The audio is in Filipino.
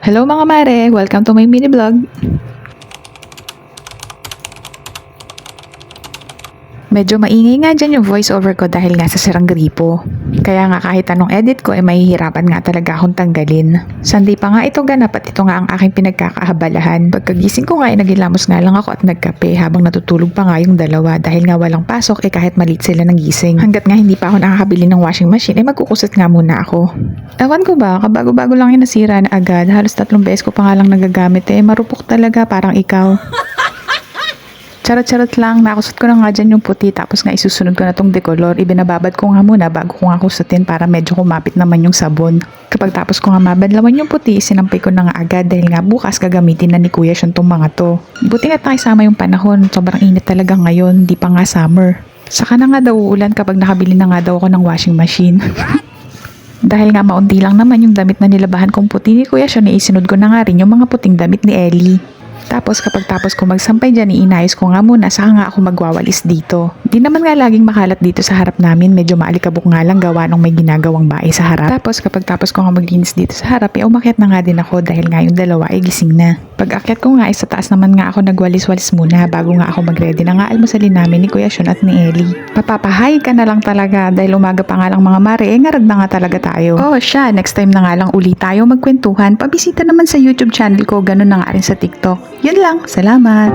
Hello mga mare! Welcome to my mini vlog. Medyo maingay nga dyan yung voice over ko dahil nga sa sirang gripo. Kaya nga kahit anong edit ko ay mahihirapan nga talaga akong tanggalin. Sunday pa nga ito ganap at ito nga ang aking pinagkakahabalahan. Pagkagising ko nga ay nagilamos nga lang ako at nagkape habang natutulog pa nga yung dalawa dahil nga walang pasok eh kahit malit sila ng gising. Hanggat nga hindi pa ako nakakabili ng washing machine ay magkukusot nga muna ako. Ewan ko ba, kabago-bago lang yung nasira na agad. Halos tatlong beses ko pa nga lang nagagamit eh. Marupok talaga parang ikaw. Charot-charot lang, nakusot ko na nga dyan yung puti tapos nga isusunod ko na tong decolor. Ibinababad ko nga muna bago ko nga kusutin para medyo kumapit naman yung sabon. Kapag tapos ko nga mabadlawan yung puti, sinampay ko na nga agad dahil nga bukas gagamitin na ni Kuya Sean tong mga to. Buti nga nakisama yung panahon, sobrang init talaga ngayon, di pa nga summer. Saka na nga daw uulan kapag nakabili na nga daw ako ng washing machine. Dahil nga maunti lang naman yung damit na nilabahan kong puti ni Kuya Sean, isinod ko na nga rin yung mga puting damit ni Ellie. Tapos kapag tapos ko magsampay dyan, iinayos ko nga muna, saka nga ako magwawalis dito. Di naman nga laging makalat dito sa harap namin, medyo maalikabok nga lang gawa nung may ginagawang bahay sa harap. Tapos kapag tapos ko nga maglinis dito sa harap, eh umakyat na nga din ako dahil nga yung dalawa ay gising na. Pag akyat ko nga, ay sa taas naman nga ako nagwalis-walis muna bago nga ako magready na nga almusalin namin ni Kuya Sean at ni Ellie. Papapahay ka na lang talaga dahil umaga pa nga lang mga mare, eh ngarag na nga talaga tayo. Oh siya, next time na nga lang uli tayo magkwentuhan. Pabisita naman sa YouTube channel ko, ganun na nga rin sa TikTok. Yun lang, salamat!